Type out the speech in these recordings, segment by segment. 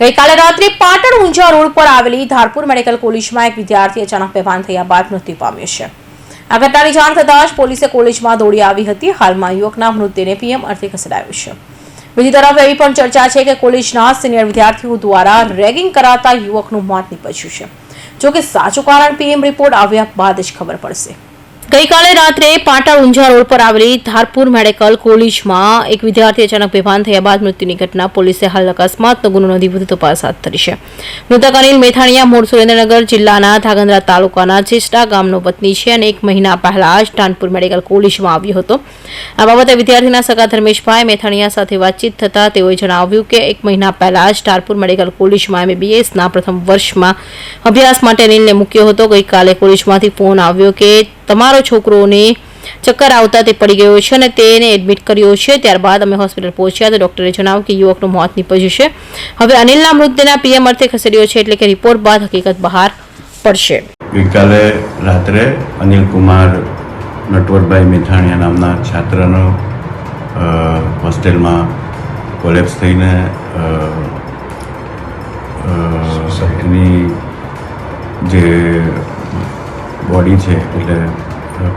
ગઈકાલે રાત્રે પાટણ ઊંઝા રોડ પર આવેલી ધારપુર મેડિકલ કોલેજમાં એક વિદ્યાર્થી અચાનક બેભાન થયા બાદ મૃત્યુ પામ્યો છે. આ ઘટનાની જાણ થતાં જ પોલીસે કોલેજમાં દોડી આવી હતી. હાલમાં યુવકના મૃતદેહને પીએમ અર્થે ખસેડાયો છે. બીજી તરફ એવી પણ ચર્ચા છે કે કોલેજના સિનિયર વિદ્યાર્થીઓ દ્વારા રેગિંગ કરાતા યુવકનું મોત નીપજ્યું છે. જોકે સાચું કારણ પીએમ રિપોર્ટ આવ્યા બાદ જ ખબર પડશે. ગઈકાલે રાત્રે પાટણ ઊંઝા રોડ પર આવેલી ધારપુર મેડિકલ કોલેજમાં એક વિદ્યાર્થી અચાનક બેભાન થયા બાદ મૃત્યુની ઘટના પોલીસે હાલ અકસ્માતનો ગુનો નોંધી વધુ તપાસ હાથ ધરી છે. મૃતક અનિલ મેથાણીયા મૂળ સુરેન્દ્રનગર જિલ્લાના ધાગંદ્રા તાલુકાના ચેસ્ટા ગામનો વતની છે અને એક મહિના પહેલા જ ધાનપુર મેડિકલ કોલેજમાં આવ્યો હતો. આ બાબતે વિદ્યાર્થીના સગા ધર્મેશભાઈ મેથાણીયા સાથે વાતચીત થતાં તેઓએ જણાવ્યું કે એક મહિના પહેલા જ ધારપુર મેડિકલ કોલેજમાં એમબીબીએસના પ્રથમ વર્ષમાં અભ્યાસ માટે અનિલને મૂક્યો હતો. ગઈકાલે કોલેજમાંથી ફોન આવ્યો કે તમારો છોકરોને ચક્કર આવતા તે પડી ગયો છે અને તેને એડમિટ કર્યો છે. ત્યારબાદ અમે હોસ્પિટલ પહોંચ્યા તો ડૉક્ટરે જણાવ્યું કે યુવકનું મોત નીપજ્યું છે. હવે અનિલના મૃતદેહના પીએમ અર્થે ખસેડ્યો છે એટલે કે રિપોર્ટ બાદ હકીકત બહાર પડશે. ગઈકાલે રાત્રે અનિલ કુમાર નટવરભાઈ મેથાણીયા નામના છાત્રનો હોસ્ટેલમાં કોલેપ્સ થઈને એની જે બોડી છે એટલે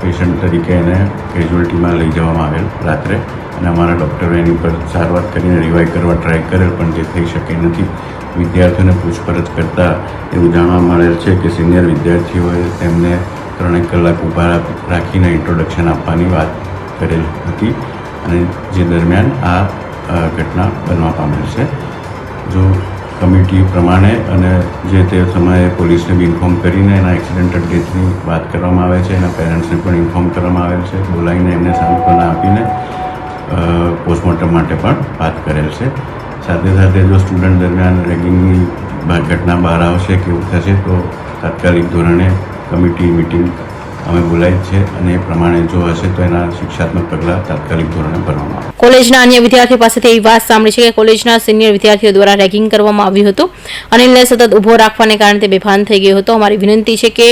પેશન્ટ તરીકે એને કેઝ્યુઅલ્ટીમાં લઈ જવામાં આવેલ રાત્રે. અને અમારા ડૉક્ટરો એની ઉપર સારવાર કરીને રિવાઈવ કરવા ટ્રાય કરેલ, પણ જે થઈ શકે નથી. વિદ્યાર્થીઓને પૂછપરછ કરતાં એવું જાણવા મળેલ છે કે સિનિયર વિદ્યાર્થીઓએ તેમને ત્રણેક કલાક ઊભા રાખીને ઇન્ટ્રોડક્શન આપવાની વાત કરેલ હતી. અને જે દરમિયાન આ ઘટના બનવા પામેલ છે. કમિટી પ્રમાણે અને જે તે સમયે પોલીસને બી ઇન્ફોર્મ કરીને એના એક્સિડેન્ટલ ડેથની વાત કરવામાં આવે છે, એના પેરેન્ટ્સને પણ ઇન્ફોર્મ કરવામાં આવેલ છે, બોલાવીને એમને સાંત્વના આપીને પોસ્ટમોર્ટમ માટે પણ વાત કરેલ છે. સાથે સાથે જો સ્ટુડન્ટ દરમિયાન રેગિંગની ઘટના બહાર આવશે કે એવું થશે, તો તાત્કાલિક ધોરણે કમિટી મિટિંગ અમે બોલાવી છે અને એ પ્રમાણે જો હશે તો એના શિક્ષાત્મક પગલાં તાત્કાલિક ધોરણે ભરવામાં આવે કોલેજના અન્ય વિદ્યાર્થીઓ પાસેથી એવી વાત સાંભળી છે કે કોલેજના સિનિયર વિદ્યાર્થીઓ દ્વારા રેગિંગ કરવામાં આવ્યું હતું અનિલને સતત ઊભો રાખવાને કારણે તે બેભાન થઈ ગયો હતો. અમારી વિનંતી છે કે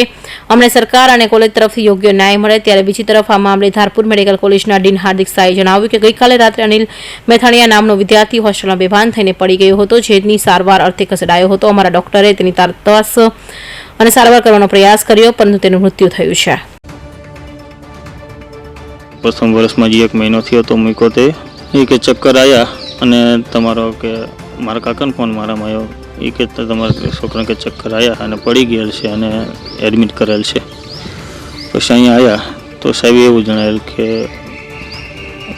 અમને સરકાર અને કોલેજ તરફથી યોગ્ય ન્યાય મળે. ત્યારે બીજી તરફ આ મામલે ધારપુર મેડિકલ કોલેજના ડીન હાર્દિક શાહે જણાવ્યું કે ગઈકાલે રાત્રે અનિલ મેથાણીયા નામનો વિદ્યાર્થી હોસ્ટેલમાં બેભાન થઈને પડી ગયો હતો. જેની સારવાર અર્થે ખસેડાયો હતો. અમારા ડોક્ટરે તેની તપાસ અને સારવાર કરવાનો પ્રયાસ કર્યો, પરંતુ તેનું મૃત્યુ થયું છે. પ્રથમ વર્ષમાં જે એક મહિનો થયો તો મૂક્યો તે. એ કે ચક્કર આવ્યા અને તમારો કે મારા કાકાનો ફોન મારામાં આવ્યો એ કે તમારા છોકરા કે ચક્કર આવ્યા અને પડી ગયેલ છે અને એડમિટ કરેલ છે. પછી અહીંયા આવ્યા તો સાહેબે એવું જણાવેલ કે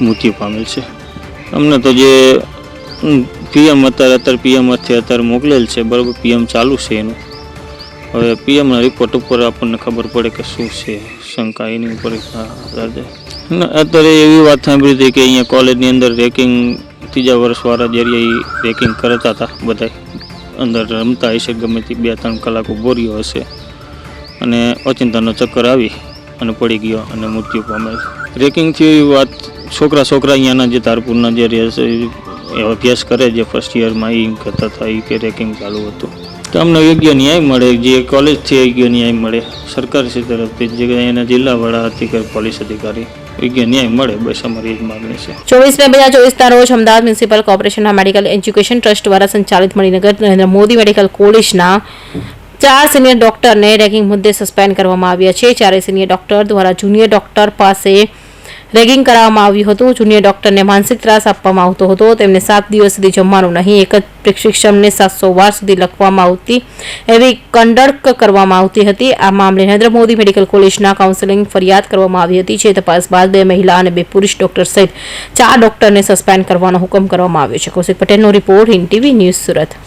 મૃત્યુ પામેલ છે. અમને તો જે પીએમ અત્યારે અત્યારે પીએમ અત્યારે અત્યારે મોકલેલ છે. બરાબર પીએમ ચાલુ છે એનું. હવે પીએમના રિપોર્ટ ઉપર આપણને ખબર પડે કે શું છે, શંકા એની ઉપર અત્યારે એવી વાત સાંભળી હતી કે અહીંયા કોલેજની અંદર રેકિંગ ત્રીજા વર્ષવાળા જ્યારે રેકિંગ કરતા હતા બધા અંદર રમતા હશે, ગમે તે બે ત્રણ કલાક બોર્યો હશે. અને અચિંતાનો ચક્કર આવી અને પડી ગયો અને મૃત્યુ પામે રેકિંગથી એવી વાત છોકરા છોકરા અહીંયાના જે તારપુરના જે અભ્યાસ કરે જે ફર્સ્ટ યરમાં એ કહેતા હતા એ કે રેકિંગ ચાલુ હતું. તો અમને યોગ્ય ન્યાય મળે, જે કોલેજથી યોગ્ય ન્યાય મળે. સરકાર શ્રી તરફથી જે એના જિલ્લાવાળા અધિકારી પોલીસ અધિકારી, યોગ્ય ન્યાય મળે, બસ અમારી જ છે. ચોવીસ બે હજાર ચોવીસના રોજ અમદાવાદ મ્યુનિસિપલ કોર્પોરેશનના મેડિકલ એજ્યુકેશન ટ્રસ્ટ દ્વારા સંચાલિત મણિનગર નરેન્દ્ર મોદી મેડિકલ કોલેજના ચાર સિનિયર ડોક્ટરને રેગિંગ મુદ્દે સસ્પેન્ડ કરવામાં આવ્યા છે. ચારે સિનિયર ડોક્ટર દ્વારા જુનિયર ડોક્ટર પાસે રેગિંગ કરાવવામાં આવ્યું હતું. જુનિયર ડોક્ટરને માનસિક ત્રાસ આપવામાં આવતો હતો. તેમને સાત દિવસ સુધી જમવાનું નહીં, એક જ પ્રશિક્ષણને સાતસો વાર સુધી લખવામાં આવતી એવી કંડક કરવામાં આવતી હતી. આ મામલે નરેન્દ્ર મોદી મેડિકલ કોલેજના કાઉન્સેલિંગ ફરિયાદ કરવામાં આવી હતી. જે તપાસ બાદ બે મહિલા અને બે પુરુષ ડોક્ટર સહિત ચાર ડોક્ટરને સસ્પેન્ડ કરવાનો હુકમ કરવામાં આવ્યો છે. કૌશિક પટેલનો report in TV news Surat.